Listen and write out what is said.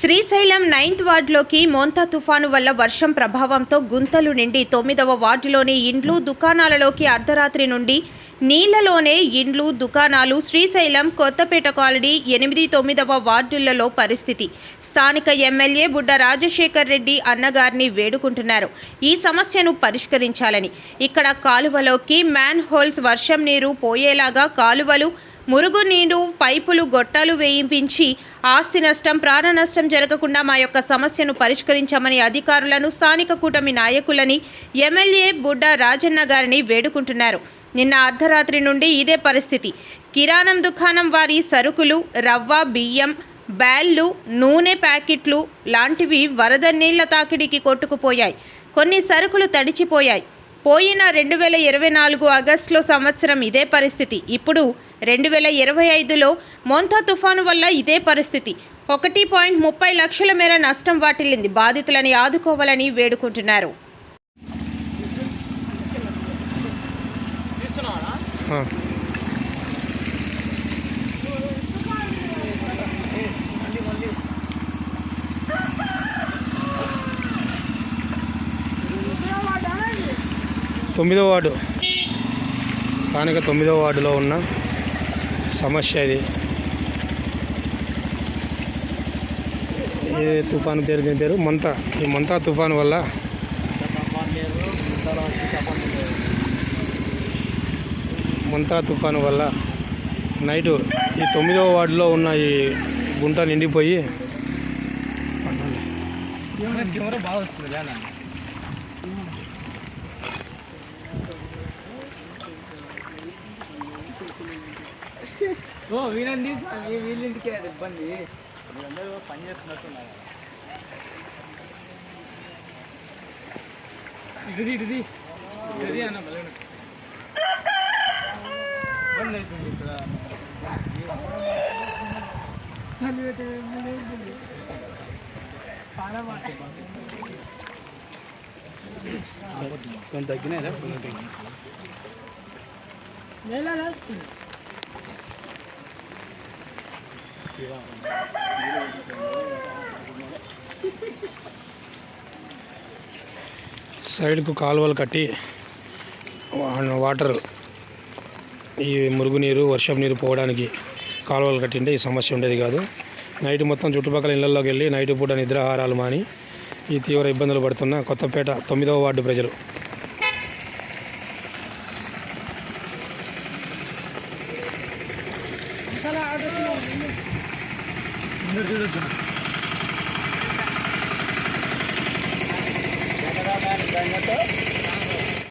Srisailam ninth వార్డులోకి Montha తుఫాను వల్ల వర్షం ప్రభావంతో గుంతలు నిండి తొమ్మిదవ వార్డులోని ఇండ్లు దుకాణాలలోకి అర్ధరాత్రి నుండి నీళ్ళలోనే ఇండ్లు దుకాణాలు శ్రీశైలం కొత్తపేట కాలనీ ఎనిమిది తొమ్మిదవ వార్డులలో పరిస్థితి. స్థానిక ఎమ్మెల్యే బుడ్డ రాజశేఖర్ రెడ్డి అన్నగారిని వేడుకుంటున్నారు. ఈ సమస్యను పరిష్కరించాలని. ఇక్కడ కాలువలోకి మ్యాన్ హోల్స్ వర్షం నీరు పోయేలాగా కాలువలు మురుగునీరు పైపులు గొట్టాలు వేయింపించి ఆస్తి నష్టం ప్రాణ నష్టం జరగకుండా మా యొక్క సమస్యను పరిష్కరించమని అధికారులను స్థానిక కూటమి నాయకులని ఎమ్మెల్యే బుడ్డ రాజన్న గారిని వేడుకుంటున్నారు. నిన్న అర్ధరాత్రి నుండి ఇదే పరిస్థితి. కిరాణం దుకాణం వారి సరుకులు రవ్వ బియ్యం బ్యాళ్ళు నూనె ప్యాకెట్లు లాంటివి వరద నీళ్ళ తాకిడికి కొట్టుకుపోయాయి. కొన్ని సరుకులు తడిచిపోయాయి. పోయిన రెండు వేల ఇరవై నాలుగు ఆగస్టులో సంవత్సరం ఇదే పరిస్థితి. ఇప్పుడు రెండు వేల ఇరవై ఐదులో మొంతా తుఫాను వల్ల ఇదే పరిస్థితి. ఒకటి పాయింట్ ముప్పై లక్షల మేర నష్టం వాటిల్లింది. బాధితులని ఆదుకోవాలని వేడుకుంటున్నారు. ఆ. తొమ్మిదో వార్డు. స్థానిక తొమ్మిదో వార్డులో ఉన్న సమస్య ఇది. ఏ తుఫాను పేరు దీని పేరు? మంతా. ఈ మంతా తుఫాను వల్ల మంతా తుఫాను వల్ల నైటు ఈ తొమ్మిదవ వార్డులో ఉన్న ఈ గుంట నిండిపోయి ఓ వినండి స్వామి వీళ్ళింటికే అది ఇబ్బంది. మీరందరూ పని చేస్తున్నట్టున్నారు. ఇటుది ఇటుది ఇటుది అన్న మళ్ళీ ఇబ్బంది అవుతుంది ఇక్కడ. కొంచెం తగ్గినాయి సైడ్కు కాలువలు కట్టి వాటర్ ఈ మురుగునీరు వర్షపు నీరు పోవడానికి కాలువలు కట్టింటే ఈ సమస్య ఉండేది కాదు. నైట్ మొత్తం చుట్టుపక్కల ఇళ్ళలోకి వెళ్ళి నైట్ పూట నిద్రాహారాలు మాని ఈ తీవ్ర ఇబ్బందులు పడుతున్న కొత్తపేట తొమ్మిదవ వార్డు ప్రజలు. Thank you.